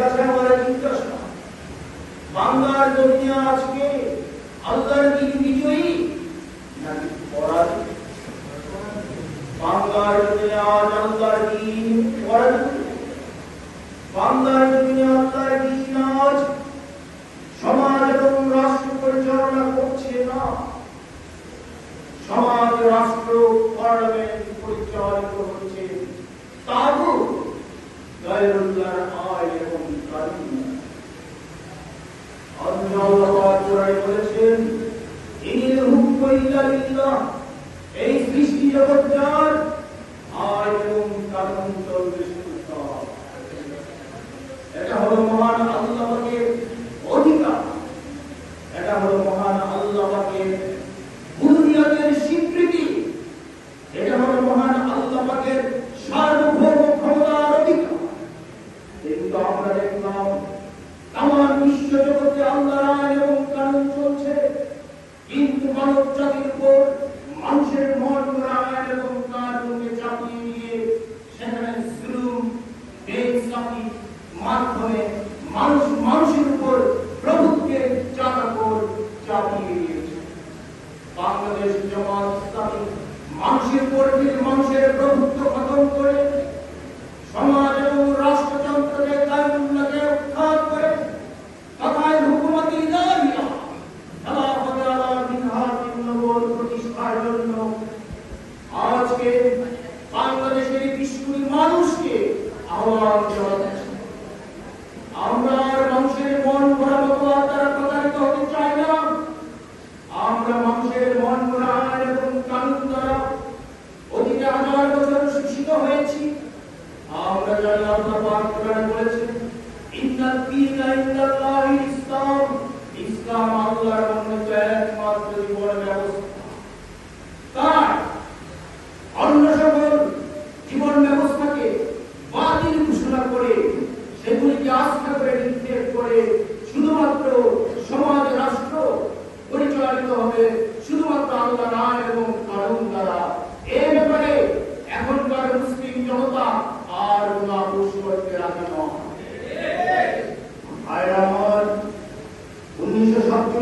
কাছে আমার জিজ্ঞাসা বাংলার দুনিয়া আজকে আল্লাহর দিন বিজয়ী? নাকি পরাজিত বাংলার দুনিয়া আজ আল্লাহর দিন পরাজিত বাংলার জমিনে আল্লাহর দিন আজ সমাজ এবং রাষ্ট্র পরিচালনা করছে না? সমাজ, রাষ্ট্র, পার্লামেন্ট পরিচালিত হচ্ছে। তাবু গায়রুল্লাহর আইন এবং কানুন আল্লাহ কোরআনে বলেছেন ইনিল হুকমু ইল্লা এই সৃষ্টি জগৎ আর এবং কারণ চলবে lo আমরা মানুষের মন ভরা আর তারা প্রতারিত হতে চাই না আমরা মানুষের মন ভরা এবং কানুন দ্বারা অতীতে হয়েছি। আমরা জানি আল্লাহ পাক কোরআনে বলেছেন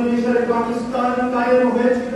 সাতচল্লিশ সালে পাকিস্তান কায়েম হয়েছিল